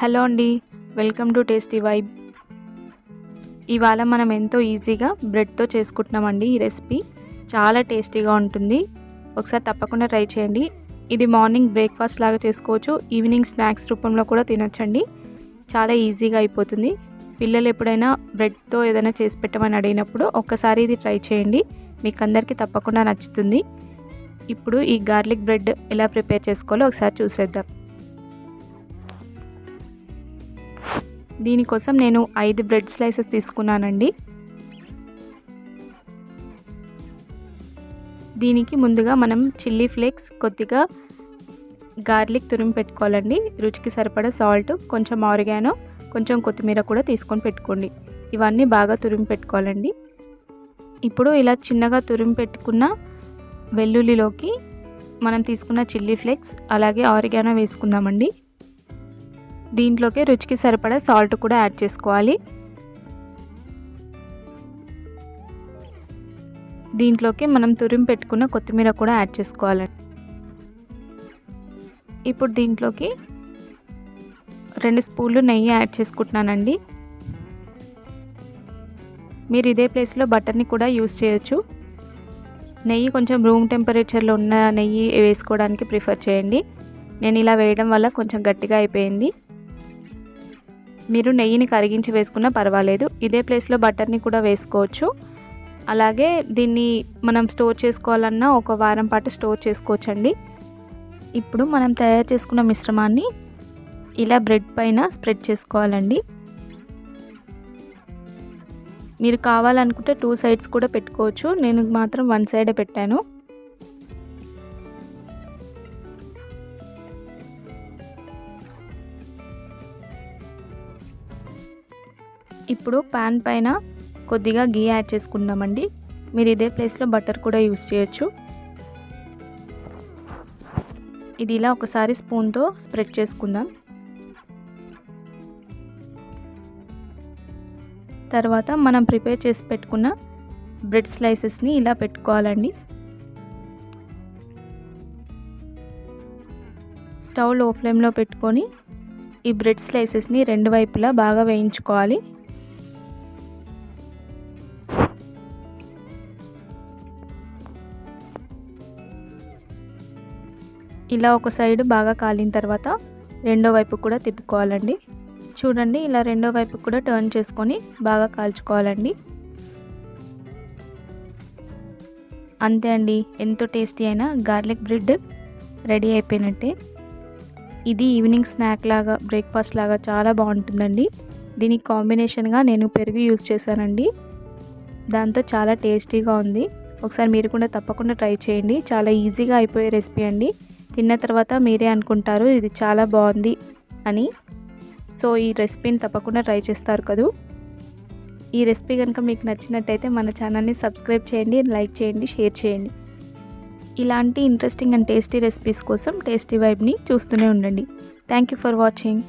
Hello అండి welcome to tasty vibe. ఇవాళ మనం ఎంతో ఈజీగా బ్రెడ్తో చేసుకుంటున్నామండి ఈ రెసిపీ. చాలా టేస్టీగా ఉంటుంది. ఒకసారి తప్పకుండా ట్రై చేయండి. ఇది మార్నింగ్ బ్రేక్ఫాస్ట్ లాగా చేసుకోవచ్చు. ఈవినింగ్ స్నాక్స్ రూపంలో కూడా తినొచ్చండి. చాలా ఈజీగా అయిపోతుంది. పిల్లలు ఎప్పుడైనా బ్రెడ్తో ఏదైనా చేసి పెట్టమని అడిగినప్పుడు ఒక్కసారి ఇది ట్రై చేయండి. మీకు అందరికీ తప్పకుండా నచ్చుతుంది. ఇప్పుడు ఈ గార్లిక్ బ్రెడ్ ఎలా ప్రిపేర్ చేసుకోవాలో ఒకసారి చూసేద్దాం. దీనికోసం నేను ఐదు బ్రెడ్ స్లైసెస్ తీసుకున్నానండి. దీనికి ముందుగా మనం చిల్లీ ఫ్లేక్స్ కొద్దిగా గార్లిక్ తురిమి పెట్టుకోవాలండి. రుచికి సరిపడా సాల్ట్ కొంచెం ఆరిగానో కొంచెం కొత్తిమీర కూడా తీసుకొని పెట్టుకోండి. ఇవన్నీ బాగా తురిమి పెట్టుకోవాలండి. ఇప్పుడు ఇలా చిన్నగా తురిమి పెట్టుకున్న వెల్లుల్లిలోకి మనం తీసుకున్న చిల్లీ ఫ్లేక్స్ అలాగే ఆరిగానో వేసుకుందామండి. దీంట్లోకి రుచికి సరిపడా సాల్ట్ కూడా యాడ్ చేసుకోవాలి. దీంట్లోకి మనం తురిమి పెట్టుకున్న కొత్తిమీర కూడా యాడ్ చేసుకోవాలండి ఇప్పుడు దీంట్లోకి రెండు స్పూన్లు నెయ్యి యాడ్ చేసుకుంటున్నానండి. మీరు ఇదే ప్లేస్లో బటర్ని కూడా యూస్ చేయొచ్చు. నెయ్యి కొంచెం రూమ్ టెంపరేచర్లో ఉన్న నెయ్యి వేసుకోవడానికి ప్రిఫర్ చేయండి. నేను ఇలా వేయడం వల్ల కొంచెం గట్టిగా అయిపోయింది. మీరు నెయ్యిని కరిగించి వేసుకున్నా పర్వాలేదు. ఇదే ప్లేస్లో బటర్ని కూడా వేసుకోవచ్చు. అలాగే దీన్ని మనం స్టోర్ చేసుకోవాలన్నా ఒక వారం పాటు స్టోర్ చేసుకోవచ్చండి. ఇప్పుడు మనం తయారు చేసుకున్న మిశ్రమాన్ని ఇలా బ్రెడ్ పైన స్ప్రెడ్ చేసుకోవాలండి. మీరు కావాలనుకుంటే టూ సైడ్స్ కూడా పెట్టుకోవచ్చు. నేను మాత్రం వన్ సైడే పెట్టాను. ఇప్పుడు ప్యాన్ పైన కొద్దిగా గీ యాడ్ చేసుకుందామండి. మీరు ఇదే ప్లేస్లో బటర్ కూడా యూస్ చేయొచ్చు. ఇది ఇలా ఒకసారి స్పూన్తో స్ప్రెడ్ చేసుకుందాం. తర్వాత మనం ప్రిపేర్ చేసి పెట్టుకున్న బ్రెడ్ స్లైసెస్ని ఇలా పెట్టుకోవాలండి. స్టవ్లో ఫ్లేమ్లో పెట్టుకొని ఈ బ్రెడ్ స్లైసెస్ని రెండు వైపులా బాగా వేయించుకోవాలి. ఇలా ఒక సైడ్ బాగా కాలిన తర్వాత రెండో వైపు కూడా తిప్పుకోవాలండి. చూడండి ఇలా రెండో వైపు కూడా టర్న్ చేసుకొని బాగా కాల్చుకోవాలండి. అంతే అండి ఎంతో టేస్టీ అయిన గార్లిక్ బ్రెడ్ రెడీ అయిపోయినట్టే. ఇది ఈవినింగ్ స్నాక్ లాగా బ్రేక్ఫాస్ట్ లాగా చాలా బాగుంటుందండి. దీనికి కాంబినేషన్గా నేను పెరుగు యూజ్ చేశానండి. దాంతో చాలా టేస్టీగా ఉంది. ఒకసారి మీరు కూడా తప్పకుండా ట్రై చేయండి. చాలా ఈజీగా అయిపోయే రెసిపీ అండి. తిన్న తర్వాత మీరే అనుకుంటారు ఇది చాలా బాగుంది అని. సో ఈ రెసిపీని తప్పకుండా ట్రై చేస్తారు కదూ. ఈ రెసిపీ కనుక మీకు నచ్చినట్టయితే మన ఛానల్ని సబ్స్క్రైబ్ చేయండి లైక్ చేయండి షేర్ చేయండి. ఇలాంటి ఇంట్రెస్టింగ్ అండ్ టేస్టీ రెసిపీస్ కోసం టేస్టీ వైబ్ని చూస్తూనే ఉండండి. Thank you for watching.